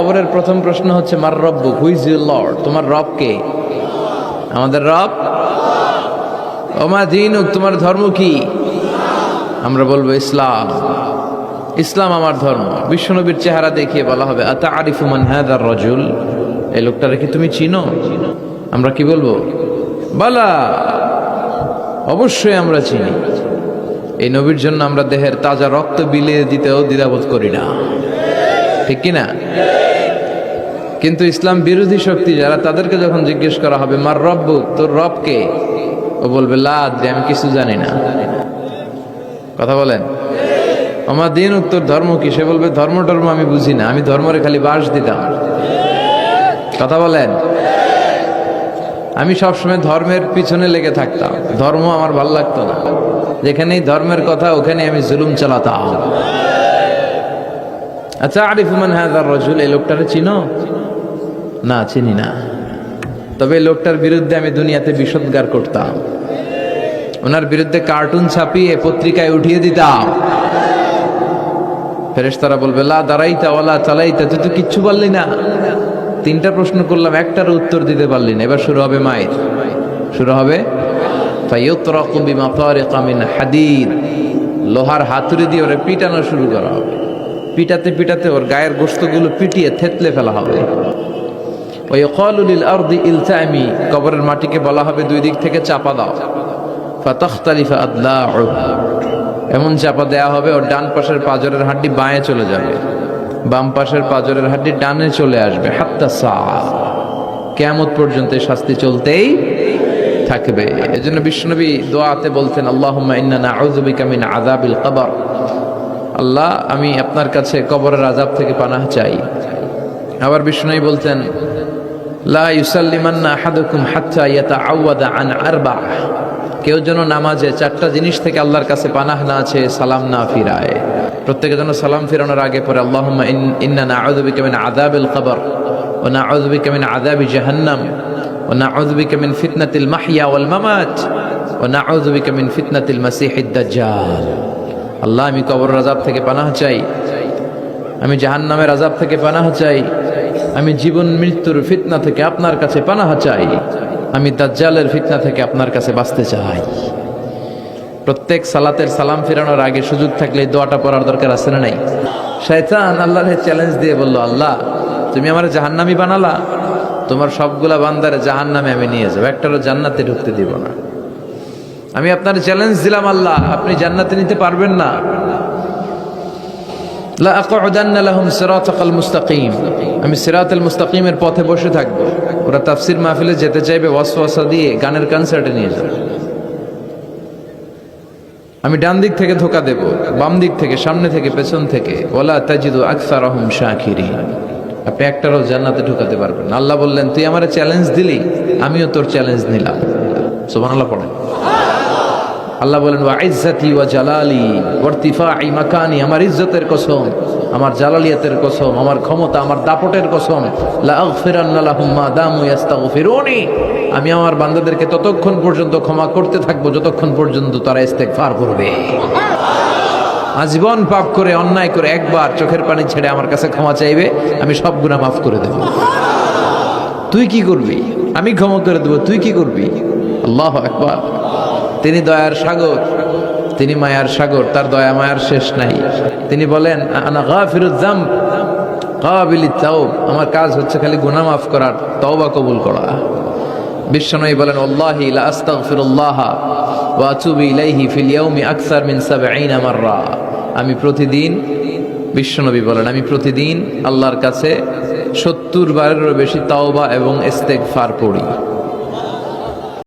কবরের প্রথম প্রশ্ন হচ্ছে, মার রব্বু হুইজ ইউ লর্ড তোমার রব কে? আমাদের রব? ওমা দিন তোমার ধর্ম কি? আমরা বলব ইসলাম। ইসলাম আমার ধর্ম। বিশ্বনবীর চেহারা দেখিয়ে বলা হবে আতা আরিফুমান হাদার রজুল? এই লোকটারে কি তুমি চিনো? আমরা কি বলব? বলা, অবশ্যই আমরা চিনি। এই নবীর জন্য আমরা দেহের তাজা রক্ত বিলিয়ে দিতেও দ্বিধাবোধ করি না। ঠিক কিনা? কিন্তু ইসলাম বিরোধী শক্তি যারা, তাদেরকে যখন জিজ্ঞেস করা হবে, মার রব্ব তোর রবকে ও বলবে, লাদ আমি কিছু জানি না। কথা বলেন? আমার দিন উত্তর ধর্ম কি? সে বলবে, ধর্ম টর্ম আমি বুঝি না, আমি ধর্মরে খালি বাস দিতাম। কথা বলেন? আমি সবসময় ধর্মের পিছনে লেগে থাকতাম, ধর্ম আমার ভালো লাগতো না। যেখানেই ধর্মের কথা ওখানে আমি জুলুম চালাতাম। আচ্ছা আরিফুমান হ্যাঁ রজুল, এই লোকটারে চিনো? না, চিনি না। তবে লোকটার বিরুদ্ধে আমি দুনিয়াতে বিষোদ্গার করতাম। ওনার বিরুদ্ধে কার্টুন ছাপিয়ে পত্রিকায় উঠিয়ে দিতাম। ফেরেশতারা বলবে, লা দাঁড়াইতা ওলা চালাইতা, তুই তো কিচ্ছু বললি না। তিনটা প্রশ্ন করলাম একটার উত্তর দিতে পারলি না। এবার শুরু হবে মায়ের। শুরু হবে হাদিদ। লোহার হাতুড়ি দিয়ে ওরে পিটানো শুরু করা হবে। পিটাতে পিটাতে ওর গায়ের গোস্তগুলো পিটিয়ে থেতলে ফেলা হবে। ওই কলুলিল আরদি ইলতামি, কবরের মাটিকে বলা হবে দুই দিক থেকে চাপা দাও। ফাতাখতালিফা আদলা এমন চাপা দেয়া হবে ওর ডান পাশের পাজরের হাড্ডি বাঁয়ে চলে যাবে। বাম পাশের পাজরের হাড্ডি ডানে চলে আসবে। হাত্তা সা, কেয়ামত পর্যন্ত শাস্তি চলতেই থাকবে। এজন্য বিষ্ণুনবী দোয়াতে বলতেন, আল্লাহুম্মা ইন্না নাউযু বিকা মিন আযাবিল কবর। আল্লাহ, আমি আপনার কাছে কবরের আযাব থেকে পানাহ চাই। আবার বিষ্ণুই বলতেন হাত্তা ইয়াতাআওয়াদা আন আরবা কেউ যেন নামাজে চারটা জিনিস থেকে আল্লাহর কাছে পানাহ না আছে সালাম না ফিরায়। প্রত্যেকে যেন সালাম ফিরানোর আগে পরে আল্লাহুম্মা ইন- ইন্না নাউযু বিকা মিন আযাবিল কবর, ওয়া নাউযু বিকা মিন আযাবি জাহান্নাম, ওয়া নাউযু বিকা মিন ফিতনাতিল মাহইয়া ওয়াল মামাত, ওয়া নাউযু বিকা মিন ফিতনাতিল মাসিহিদ দাজ্জাল। আল্লাহ, আমি কবর আযাব থেকে পানাহ চাই। আমি জাহান্নামের আজাব থেকে পানাহ চাই। আমি জীবন মৃত্যুর ফিতনা থেকে আপনার কাছে পানাহ চাই। আমি দাজ্জালের ফিতনা থেকে আপনার কাছে বাঁচতে চাই। প্রত্যেক সালাতের সালাম ফেরানোর আগে সুযোগ থাকলে দোয়াটা পড়ার দরকার আছে না নাই? শয়তান আল্লাহর চ্যালেঞ্জ দিয়ে বলল, আল্লাহ, তুমি আমার জাহান্নামি বানালা। তোমার সবগুলা বান্দারে জাহান্নামে আমি নিয়ে যাব। একটারও জান্নাতে ঢুকতে দিব না। আমি আপনার চ্যালেঞ্জ দিলাম আল্লাহ। আপনি জান্নাতে নিতে পারবেন না। আমি সিরাতাল মুস্তাকিমের পথে বসে থাকব। ওরা তাফসির মাহফিলে যেতে চাইবে, ওয়াসওয়াসা দিয়ে গানের কনসার্টে নিয়ে যাবে। আমি ডান দিক থেকে ধোকা দেব, বাম দিক থেকে, সামনে থেকে, পেছন থেকে। ওলা তাজিদু আকসারহুম শাকিরিন। আপনি একটারও জান্নাতে ঢুকাতে পারবেন আল্লাহ বললেন, তুই আমার চ্যালেঞ্জ দিলি, আমিও তোর চ্যালেঞ্জ নিলাম। সুবহানাল্লাহ পড়েন। আল্লাহ বলেন, ওয়া ইজ্জাতি ওয়া জালালি ওয়ারতিফাই মাকানি, আমার ইজ্জতের কসম, আমার জালালিয়াতের কসম, আমার ক্ষমতা, আমার দাপটের কসম, লা আগফিরান্না লাহুম মা দামু ইস্তাগফিরুনি আমি আমার বান্দাদেরকে ততক্ষণ পর্যন্ত ক্ষমা করতে থাকব, যতক্ষণ পর্যন্ত তারা ইস্তেগফার করবে। আজীবন পাপ করে, অন্যায় করে একবার চোখের পানি ছেড়ে আমার কাছে ক্ষমা চাইবে, আমি সব গুনাহ মাফ করে দেব। তুই কি করবি? আমি ক্ষমা করে দেবো, তুই কি করবি? আল্লাহ একবার তিনি দয়ার সাগর, তিনি মায়ার সাগর, তার দয়া মায়ার শেষ নাই। তিনি বলেন, আনা গাফিরুজ্জাম কাবিলি তাও আমার কাজ হচ্ছে খালি গুনাহ মাফ করার, তওবা কবুল করা। বিশ্বনবী বলেন, আল্লাহি লা আস্তাগফিরুল্লাহ ওয়া আতুবু ইলাইহি ফিল ইয়াউমি আকসার 70 মাররা। আমি প্রতিদিন, বিশ্বনবী বলেন, আমি প্রতিদিন আল্লাহর কাছে সত্তর বারেরও বেশি তাওবা এবং ইস্তেগফার পড়ি।